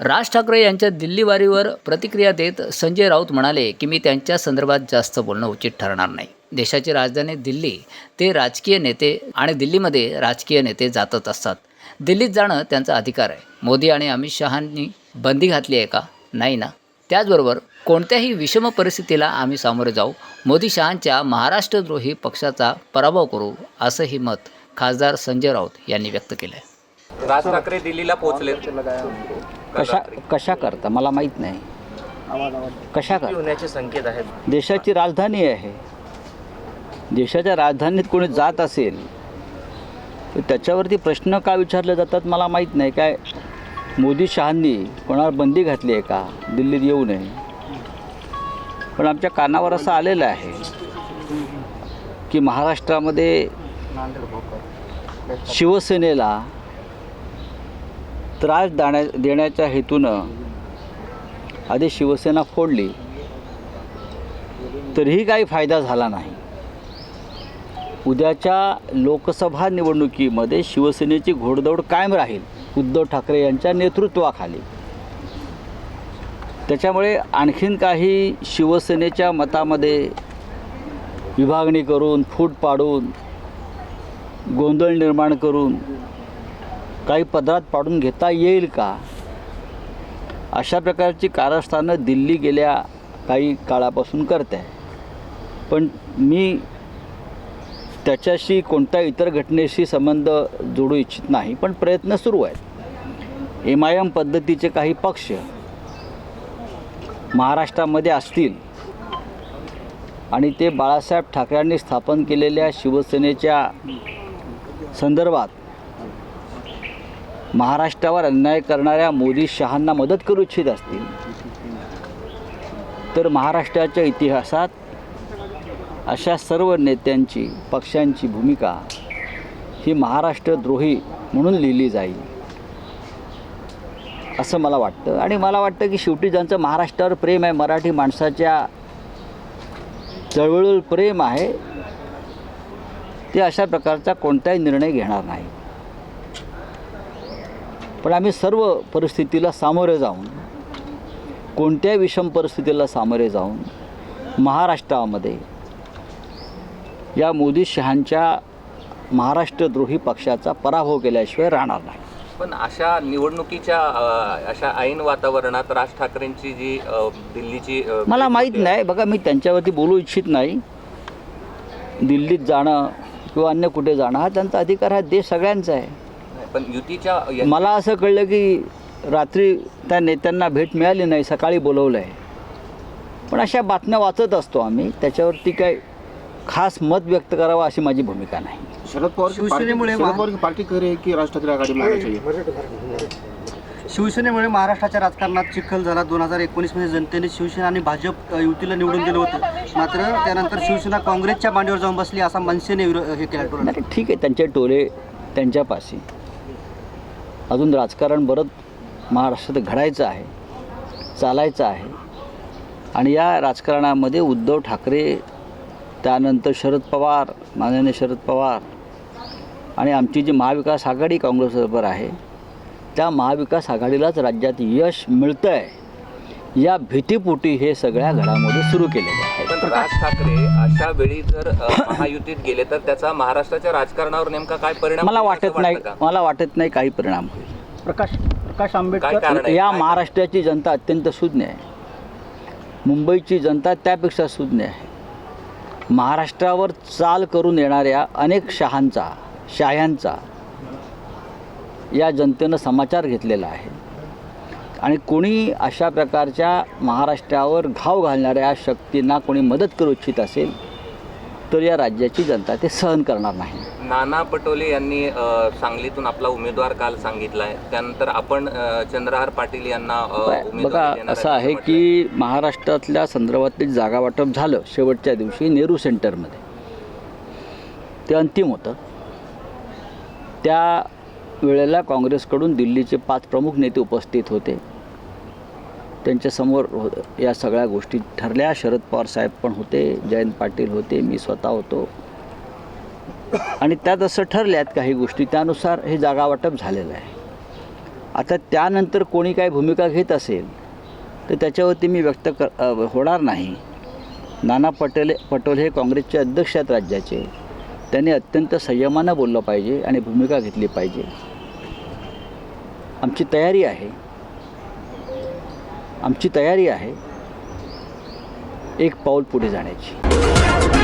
राज ठाकरे यांच्या दिल्लीवारीवर प्रतिक्रिया देत संजय राऊत म्हणाले की मी त्यांच्या संदर्भात जास्त बोलणं उचित ठरणार नाही. देशाची राजधानी दिल्ली ते राजकीय नेते आणि दिल्लीमध्ये राजकीय नेते जातच असतात. दिल्लीत जाणं त्यांचा अधिकार आहे. मोदी आणि अमित शहांनी बंदी घातली आहे का? नाही ना. त्याचबरोबर कोणत्याही विषम परिस्थितीला आम्ही सामोरे जाऊ मोदी शहांच्या महाराष्ट्रद्रोही पक्षाचा पराभव करू असंही मत खासदार संजय राऊत यांनी व्यक्त केलं आहे राज ठाकरे दिल्लीला पोहोचले कशा कशा करता? मला माहीत नाही. कशा करता? होण्याचे संकेत आहेत. देशाची राजधानी आहे. देशाच्या राजधानीत कोणी जात असेल तर त्याच्यावरती प्रश्न का विचारले जातात मला माहीत नाही. काय मोदी शहांनी कोणावर बंदी घातली आहे का? दिल्लीत येऊ नये. पण आमच्या कानावर असं आलेलं आहे की महाराष्ट्रामध्ये शिवसेनेला त्रास दाण्या देण्याच्या हेतूनं आधी शिवसेना फोडली. तरीही काही फायदा झाला नाही. उद्याच्या लोकसभा निवडणुकीमध्ये शिवसेनेची घोडदौड कायम राहील उद्धव ठाकरे यांच्या नेतृत्वाखाली. त्याच्यामुळे आणखीन काही शिवसेनेच्या मतामध्ये विभागणी करून फूट पाडून गोंधळ निर्माण करून काही पदरात पाडून घेता येईल का? अशा प्रकारची कारस्थानं दिल्ली गेल्या काही काळापासून करते. आहे पण मी त्याच्याशी कोणत्या इतर घटनेशी संबंध जोडू इच्छित नाही पण प्रयत्न सुरू आहेत. एम आय एम पद्धतीचे काही पक्ष महाराष्ट्रामध्ये असतील आणि ते बाळासाहेब ठाकरेंनी स्थापन केलेल्या शिवसेनेच्या संदर्भात महाराष्ट्रावर अन्याय करणाऱ्या मोदी शहांना मदत करू इच्छित असतील. तर महाराष्ट्राच्या इतिहासात अशा सर्व नेत्यांची पक्षांची भूमिका ही महाराष्ट्रद्रोही म्हणून लिहिली जाईल असं मला वाटतं. आणि मला वाटतं की शेवटी ज्यांचं महाराष्ट्रावर प्रेम आहे मराठी माणसाच्या चळवळीवर प्रेम आहे ते अशा प्रकारचा कोणताही निर्णय घेणार नाही पण आम्ही सर्व परिस्थितीला सामोरे जाऊन कोणत्याही विषम परिस्थितीला सामोरे जाऊन महाराष्ट्रामध्ये या मोदी शहांच्या महाराष्ट्रद्रोही पक्षाचा पराभव केल्याशिवाय राहणार नाही. पण अशा निवडणुकीच्या अशा ऐन वातावरणात राज ठाकरेंची जी दिल्लीची मला माहीत नाही. बघा मी त्यांच्यावरती बोलू इच्छित नाही. दिल्लीत जाणं किंवा अन्य कुठे जाणं हा त्यांचा अधिकार हा देश सगळ्यांचा आहे. पण युतीच्या मला असं कळलं की रात्री त्या नेत्यांना भेट मिळाली नाही सकाळी बोलवलं आहे पण अशा बातम्या वाचत असतो आम्ही त्याच्यावरती काय खास मत व्यक्त करावं अशी माझी भूमिका नाही. शरद पवार की पार्टी करे की राज ठाकरे आघाडी में आना चाहिए शिवसेनेमुळे महाराष्ट्राच्या राजकारणात चिखल झाला. दोन हजार एकोणीसमध्ये जनतेने शिवसेना आणि भाजप युतीला निवडून दिलं होतं. मात्र त्यानंतर शिवसेना काँग्रेसच्या मांडीवर जाऊन बसली असा मनसेने हे केला. ठीक आहे त्यांचे टोले त्यांच्यापाशी. अजून राजकारण बरंच महाराष्ट्रात घडायचं आहे चालायचं आहे. आणि या राजकारणामध्ये उद्धव ठाकरे त्यानंतर शरद पवार माननीय शरद पवार आणि आमची जी महाविकास आघाडी काँग्रेसबरोबर आहे त्या महाविकास आघाडीलाच राज्यात यश मिळतं आहे या भीतीपोटी हे सगळ्या घडामोडी सुरू केलेल्या आहेत. राज ठाकरे अशा वेळी जर महायुतीत गेले तर त्याचा महाराष्ट्राच्या राजकारणावर नेमका काय परिणाम मला वाटत नाही? मला वाटत नाही काही परिणाम होईल. प्रकाश प्रकाश आंबेडकर या महाराष्ट्राची जनता अत्यंत सुज्ञ आहे. मुंबईची जनता त्यापेक्षा सुज्ञ आहे. महाराष्ट्रावर चाल करून येणाऱ्या अनेक शहांचा शाह्यांचा या जनतेनं समाचार घेतलेला आहे. आणि कोणी अशा प्रकारच्या महाराष्ट्रावर घाव घालणाऱ्या शक्तींना कोणी मदत करू इच्छित असेल तर या राज्याची जनता ते सहन करणार नाही. नाना पटोले यांनी सांगलीतून आपला उमेदवार काल सांगितलाय. त्यानंतर आपण चंद्रहार पाटील यांना बघा असं आहे आहे की महाराष्ट्रातल्या संदर्भातले जागा वाटप झालं शेवटच्या दिवशी नेहरू सेंटरमध्ये. ते अंतिम होतं. त्या वेळेला काँग्रेसकडून दिल्लीचे पाच प्रमुख नेते उपस्थित होते. त्यांच्यासमोर हो या सगळ्या गोष्टी ठरल्या. शरद पवार साहेब पण होते जयंत पाटील होते मी स्वतः होतो. आणि त्यात असं ठरल्यात काही गोष्टी. त्यानुसार हे जागा वाटप झालेलं आहे. आता त्यानंतर कोणी काही भूमिका घेत असेल तर त्याच्यावरती मी व्यक्त कर होणार नाही. नाना पटेल पटोले हे काँग्रेसचे अध्यक्ष आहेत राज्याचे. त्यांनी अत्यंत संयमानं बोललं पाहिजे आणि भूमिका घेतली पाहिजे. आमची तयारी आहे. आमची तयारी आहे एक पाऊल पुढे जाण्याची.